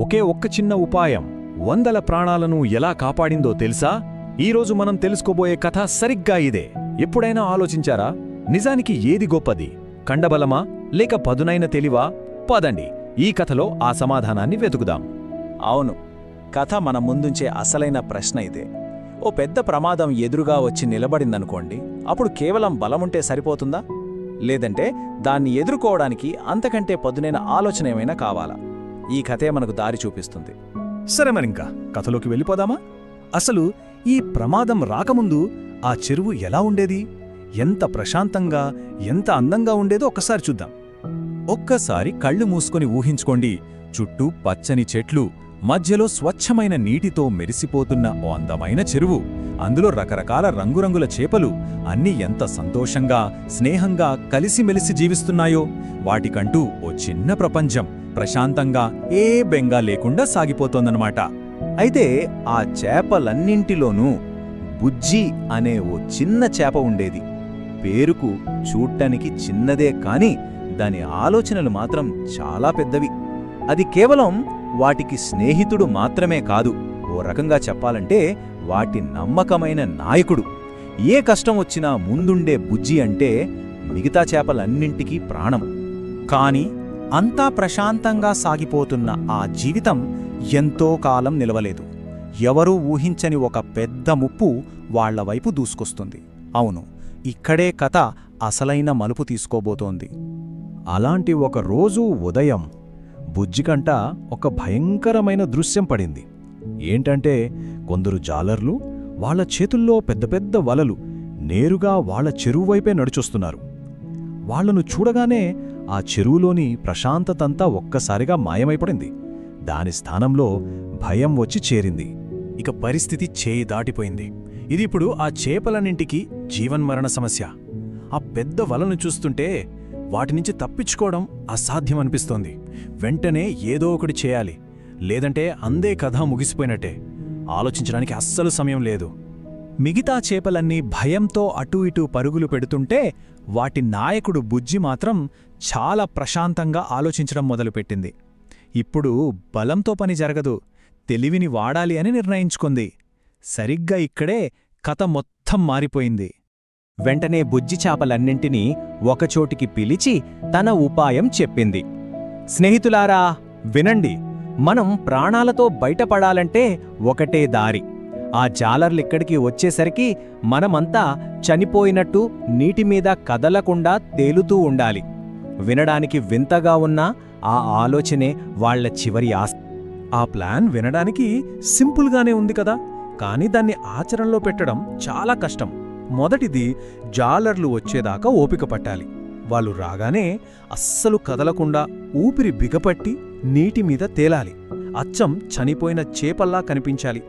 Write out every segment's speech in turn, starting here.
ఒకే ఒక్క చిన్న ఉపాయం. వందల ప్రాణాలను ఎలా కాపాడిందో తెలుసా? ఈరోజు మనం తెలుసుకోబోయే కథ సరిగ్గా ఇదే. ఎప్పుడైనా ఆలోచించారా? నిజానికి ఏది గొప్పది? కండబలమా? లేక పదునైన తెలివా? పదండి ఈ కథలో ఆ సమాధానాన్ని వెతుకుదాం. అవును కథ మన ముందుంచే అసలైన ప్రశ్న ఇదే. ఓ పెద్ద ప్రమాదం ఎదురుగా వచ్చి నిలబడిందనుకోండి అప్పుడు కేవలం బలముంటే సరిపోతుందా? లేదంటే దాన్ని ఎదుర్కోవడానికి అంతకంటే పదునైన ఆలోచన ఏమైనా కావాలా? ఈ కథే మనకు దారి చూపిస్తుంది. సరే మరింకా కథలోకి వెళ్ళిపోదామా? అసలు ఈ ప్రమాదం రాకముందు ఆ చెరువు ఎలా ఉండేది? ఎంత ప్రశాంతంగా ఎంత అందంగా ఉండేదో ఒక్కసారి చూద్దాం. ఒక్కసారి కళ్ళు మూసుకొని ఊహించుకోండి చుట్టూ పచ్చని చెట్లు మధ్యలో స్వచ్ఛమైన నీటితో మెరిసిపోతున్న ఓ అందమైన చెరువు. అందులో రకరకాల రంగురంగుల చేపలు అన్నీ ఎంత సంతోషంగా స్నేహంగా కలిసిమెలిసి జీవిస్తున్నాయో వాటికంటూ ఓ చిన్న ప్రపంచం. ప్రశాంతంగా ఏ బెంగా లేకుండా సాగిపోతోందన్నమాట. అయితే ఆ చేపలన్నింటిలోనూ బుజ్జి అనే ఓ చిన్న చేప ఉండేది. పేరుకు చూడ్డానికి చిన్నదే కాని దాని ఆలోచనలు మాత్రం చాలా పెద్దవి. అది కేవలం వాటికి స్నేహితుడు మాత్రమే కాదు ఓ రకంగా చెప్పాలంటే వాటి నమ్మకమైన నాయకుడు. ఏ కష్టం వచ్చినా ముందుండే బుజ్జి అంటే మిగతా చేపలన్నింటికీ ప్రాణం. కానీ అంతా ప్రశాంతంగా సాగిపోతున్న ఆ జీవితం ఎంతో కాలం నిలవలేదు. ఎవరూ ఊహించని ఒక పెద్ద ముప్పు వాళ్ళ వైపు దూసుకొస్తుంది. అవును ఇక్కడే కథ అసలైన మలుపు తీసుకోబోతోంది. అలాంటి ఒక రోజు ఉదయం బుజ్జికంట ఒక భయంకరమైన దృశ్యం పడింది. ఏంటంటే కొందరు జాలర్లు వాళ్ళ చేతుల్లో పెద్ద పెద్ద వలలు నేరుగా వాళ్ళ చెరువు వైపే నడుచొస్తున్నారు. వాళ్ళను చూడగానే ఆ చెరువులోని ప్రశాంతతంతా ఒక్కసారిగా మాయమైపడింది. దాని స్థానంలో భయం వచ్చి చేరింది. ఇక పరిస్థితి చేయి దాటిపోయింది. ఇది ఇప్పుడు ఆ చేపలన్నింటికి జీవన్మరణ సమస్య. ఆ పెద్ద వలను చూస్తుంటే వాటి నుంచి తప్పించుకోవడం అసాధ్యమనిపిస్తోంది. వెంటనే ఏదో ఒకటి చేయాలి. లేదంటే అందే కథ ముగిసిపోయినట్టే. ఆలోచించడానికి అస్సలు సమయం లేదు. మిగతా చేపలన్నీ భయంతో అటూ ఇటూ పరుగులు పెడుతుంటే వాటి నాయకుడు బుజ్జి మాత్రం చాలా ప్రశాంతంగా ఆలోచించడం మొదలుపెట్టింది. ఇప్పుడు బలంతో పని జరగదు తెలివిని వాడాలి అని నిర్ణయించుకుంది. సరిగ్గా ఇక్కడే కథ మొత్తం మారిపోయింది. వెంటనే బుజ్జి చేపలన్నింటినీ ఒకచోటికి పిలిచి తన ఉపాయం చెప్పింది. స్నేహితులారా వినండి మనం ప్రాణాలతో బయటపడాలంటే ఒకటే దారి. ఆ జాలర్లిక్కడికి వచ్చేసరికి మనమంతా చనిపోయినట్టు నీటిమీద కదలకుండా తేలుతూ ఉండాలి. వినడానికి వింతగా ఉన్నా ఆ ఆలోచనే వాళ్ళ చివరి ఆస్తి ఆ ప్లాన్ వినడానికి సింపుల్గానే ఉంది కదా. కానీ దాన్ని ఆచరణలో పెట్టడం చాలా కష్టం. మొదటిది జాలర్లు వచ్చేదాకా ఓపిక పట్టాలి. వాళ్ళు రాగానే అస్సలు కదలకుండా ఊపిరి బిగపట్టి నీటి మీద తేలాలి. అచ్చం చనిపోయిన చేపల్లా కనిపించాలి.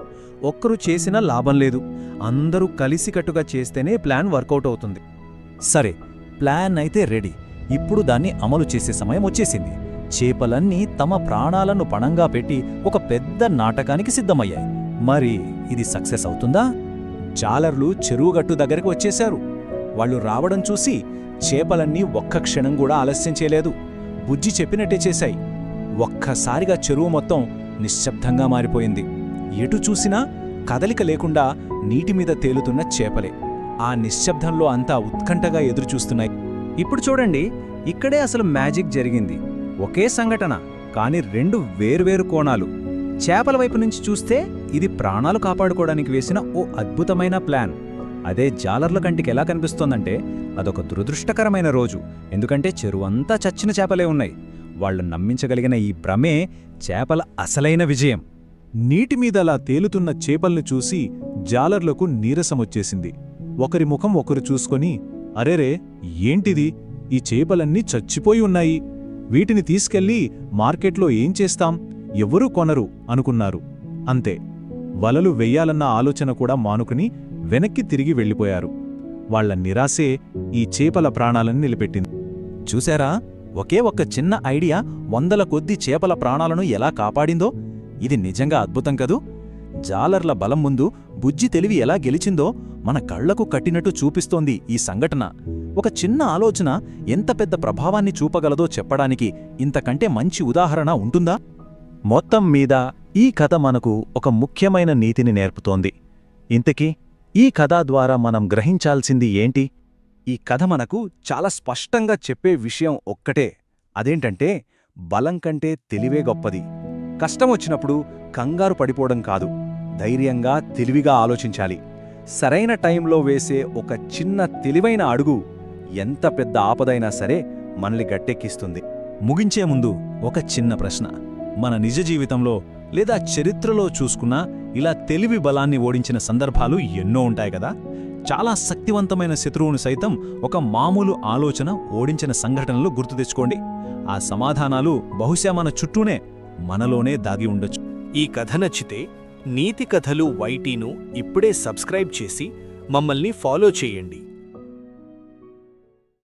ఒక్కరు చేసినా లాభం లేదు. అందరూ కలిసికట్టుగా చేస్తేనే ప్లాన్ వర్కౌట్ అవుతుంది. సరే ప్లాన్ అయితే రెడీ. ఇప్పుడు దాన్ని అమలు చేసే సమయం వచ్చేసింది. చేపలన్నీ తమ ప్రాణాలను పణంగా పెట్టి ఒక పెద్ద నాటకానికి సిద్ధమయ్యాయి. మరి ఇది సక్సెస్ అవుతుందా? జాలర్లు చెరువుగట్టు దగ్గరికి వచ్చేశారు. వాళ్ళు రావడం చూసి చేపలన్నీ ఒక్క క్షణం కూడా ఆలస్యం చేయలేదు. బుజ్జి చెప్పినట్టే చేశాయి. ఒక్కసారిగా చెరువు మొత్తం నిశ్శబ్దంగా మారిపోయింది. ఎటు చూసినా కదలిక లేకుండా నీటిమీద తేలుతున్న చేపలే. ఆ నిశ్శబ్దంలో అంతా ఉత్కంఠగా ఎదురుచూస్తున్నాయి. ఇప్పుడు చూడండి ఇక్కడే అసలు మ్యాజిక్ జరిగింది. ఒకే సంఘటన కాని రెండు వేర్వేరు కోణాలు. చేపల వైపు నుంచి చూస్తే ఇది ప్రాణాలు కాపాడుకోవడానికి వేసిన ఓ అద్భుతమైన ప్లాన్. అదే జాలర్ల కంటికి ఎలా కనిపిస్తోందంటే అదొక దురదృష్టకరమైన రోజు. ఎందుకంటే చెరువంతా చచ్చిన చేపలే ఉన్నాయి. వాళ్ళు నమ్మించగలిగిన ఈ భ్రమే చేపల అసలైన విజయం. నీటి మీదలా తేలుతున్న చేపల్ని చూసి జాలర్లకు నీరసమొచ్చేసింది. ఒకరి ముఖం ఒకరు చూసుకొని అరెరే ఏంటిది? ఈ చేపలన్నీ చచ్చిపోయి ఉన్నాయి. వీటిని తీసుకెళ్ళి మార్కెట్లో ఏం చేస్తాం? ఎవరూ కొనరు అనుకున్నారు. అంతే. వలలు వెయ్యాలన్న ఆలోచన కూడా మానుకుని వెనక్కి తిరిగి వెళ్ళిపోయారు. వాళ్ళ నిరాశే ఈ చేపల ప్రాణాలను నిలబెట్టింది. చూశారా? ఒకే ఒక్క చిన్న ఐడియా వందల కొద్ది చేపల ప్రాణాలను ఎలా కాపాడిందో? ఇది నిజంగా అద్భుతం కదూ? జాలర్ల బలం ముందు బుజ్జి తెలివి ఎలా గెలిచిందో మన కళ్ళకు కట్టినట్టు చూపిస్తోంది ఈ సంఘటన. ఒక చిన్న ఆలోచన ఎంత పెద్ద ప్రభావాన్ని చూపగలదో చెప్పడానికి ఇంతకంటే మంచి ఉదాహరణ ఉంటుందా? మొత్తం మీద ఈ కథ మనకు ఒక ముఖ్యమైన నీతిని నేర్పుతోంది. ఇంతకీ ఈ కథ ద్వారా మనం గ్రహించాల్సింది ఏంటి? ఈ కథ మనకు చాలా స్పష్టంగా చెప్పే విషయం ఒక్కటే అదేంటంటే బలం కంటే తెలివే గొప్పది. కష్టం వచ్చినప్పుడు కంగారు పడిపోవడం కాదు. ధైర్యంగా తెలివిగా ఆలోచించాలి. సరైన టైంలో వేసే ఒక చిన్న తెలివైన అడుగు ఎంత పెద్ద ఆపదైనా సరే మనల్ని గట్టెక్కిస్తుంది. ముగించే ముందు ఒక చిన్న ప్రశ్న. మన నిజ జీవితంలో లేదా చరిత్రలో చూసుకున్నా ఇలా తెలివి బలాన్ని ఓడించిన సందర్భాలు ఎన్నో ఉంటాయి కదా. చాలా శక్తివంతమైన శత్రువును సైతం ఒక మామూలు ఆలోచన ఓడించిన సంఘటనలు గుర్తు తెచ్చుకోండి. ఆ సమాధానాలు బహుశా మన చుట్టూనే మనలోనే దాగి ఉండొచ్చు. ఈ కథ నచ్చితే నీతి కథలు వైటీను ఇప్పుడే సబ్స్క్రైబ్ చేసి మమ్మల్ని ఫాలో చేయండి.